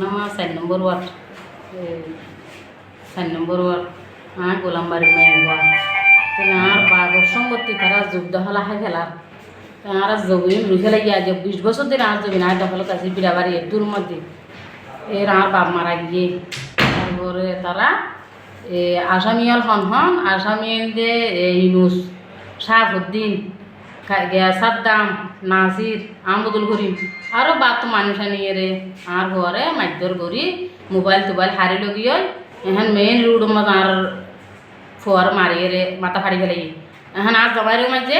নামা চার নম্বর ওয়ার্ড। চার নম্বর ওয়ার্ড। আর গোলামবাড়ি মেয়ে ওয়ার্ড আর বাঘর সম্পত্তি তারা যোগ দখল আহে ফেলার আর জমিন রুই ফেলে গিয়া যে বিশ বছর দিন আর জমিন আর দখল কাছে বিড়াবাড়ি দূর মধ্যে এর আর বাপ মারা গিয়ে। তারপরে তারা আসামিয়াল হন হন, আসামিয়াল দে ইনুস শাহাবুদ্দিন গিয়া সাদ্দাম, নাজির আমবদুল করিম আরও বাত মানুষ নিয়ে রে আর ঘরে মাধ্যর করি, মোবাইল টোবাইল হারি লগিয়ে এখন মেইন রোড আর ফোয়ার মারিয়ে রে মাথা ফাড়ি ফেলে এখন আর জমাইরও মাঝে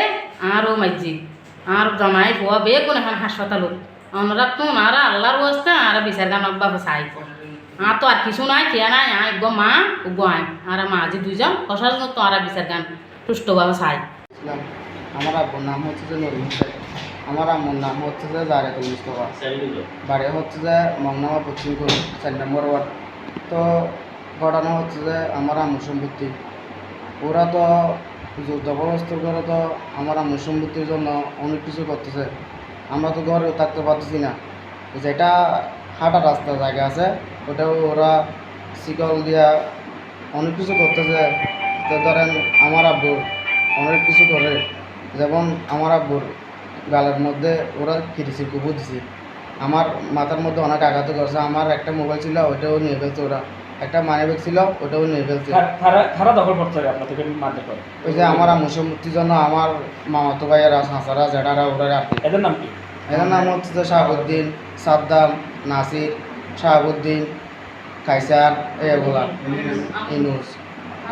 আরও মাঝি আর জমাই ফোয়া বে কোন এখন হাসপাতালত ওনারা তো ওনারা আল্লাহর অবস্থা আর বিচার গান অব্বা চাই আর তো আর কিছু নাই, খেয়া নাই আর একদম মা, উগ্গ আয় আর মাঝি দুইজন কষার জন্য তো আর বিচার গান সুষ্ঠুভাবে চাই। আমার আব্বুর নাম হচ্ছে যে শেখ আমার আম্মুর নাম হচ্ছে যে জারেতুল মুস্তফা বাড়ি হচ্ছে যে মংনামা পশ্চিম চার নম্বর ওয়ার্ড তো ঘটনা হচ্ছে যে আমার আম্মুর সম্পত্তি ওরা তো জবরদস্ত করে তো আমার আম্মুর সম্পত্তির জন্য অনেক কিছু করতেছে আমরা তো ঘরে থাকতে পারতেছি না যেটা হাঁটা রাস্তা জায়গা আছে ওটাও ওরা শিকল দিয়া অনেক কিছু করতেছে তো ধরেন আমার আব্বু অনেক কিছু করে যেমন আমার আব্বুর গালের মধ্যে ওরা কিরিসি কুবু দিছে। আমার মাথার মধ্যে অনেক আঘাত করছে। আমার একটা মোবাইল ছিল ওটাও নিয়ে ফেলছে ওরা। একটা মানি ব্যাগ ছিল ওটাও নিয়ে ফেলছে। তারা তারা দখল করতে হবে আপনাদেরকে মারধর করে। ওই যে আমার মুসম্মতির জন্য আমার মামাতো ভাইয়েরা হাসারা জেঠারা ওরা কি এদের নাম কি? এদের নাম হচ্ছে যে শাহাবুদ্দিন সাদ্দাম নাসির শাহাবুদ্দিন কাইসার এগুলা ইনুস।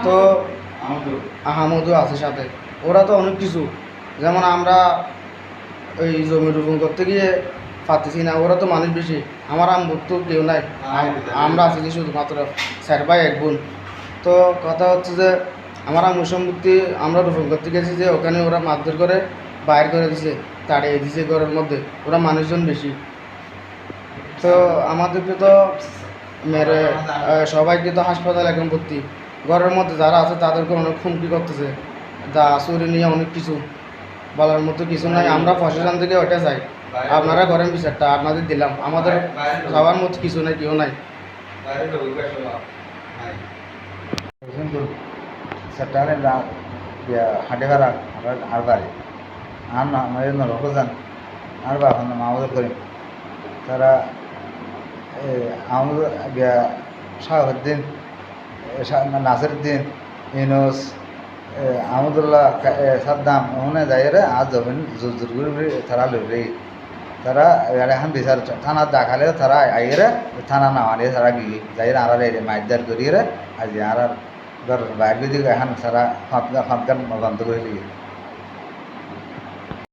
তো আহমদও আছে সাথে। ওরা তো অনেক কিছু। যেমন আমরা ওই জমি রোপণ করতে গিয়ে পারতেছি না ওরা তো মানুষ বেশি। আমার আম্বুর তো কেউ নাই। আমরা আছি যে শুধুমাত্র স্যার ভাই এক বোন। তো কথা হচ্ছে যে আমার আম্মুর সম্পত্তি আমরা রোপণ করতে গেছি যে ওখানে ওরা মারধর করে বাইর করে দিছে তাড়িয়ে দিছে ঘরের মধ্যে। ওরা মানুষজন বেশি। তো আমাদেরকে তো মেরে সবাইকে তো হাসপাতালে এখন ভর্তি। ঘরের মধ্যে যারা আছে তাদেরকে অনেক হুমকি করতেছে। দা চুরি নিয়ে অনেক কিছু। বলার মতো কিছু নাই। আমরা প্রশাসন থেকে ওটা চাই। আপনারা করেন বিচারটা আপনাদের দিলাম। আমাদের সবার মতো কিছু নাই কেউ নাই। হাঁটে আর বাড়ি। আর না আমাদের আর আমাদের করিম। তারা আমাদের শাহাবুদ্দিন নাসিরুদ্দিন ইউনুস আহমদুল্লাহ সাদ্দাম ওখানে যাইরে আর জমিন জোর করে তারা লই তারা এখন বিচার থানা দেখালে তারা আইরে থানা নামালে তারা গিয়ে যাই আর মাইদার করিয়ে আজ আর ধর বাইরে দিকে এখন সারা ফাঁকা বন্ধ করে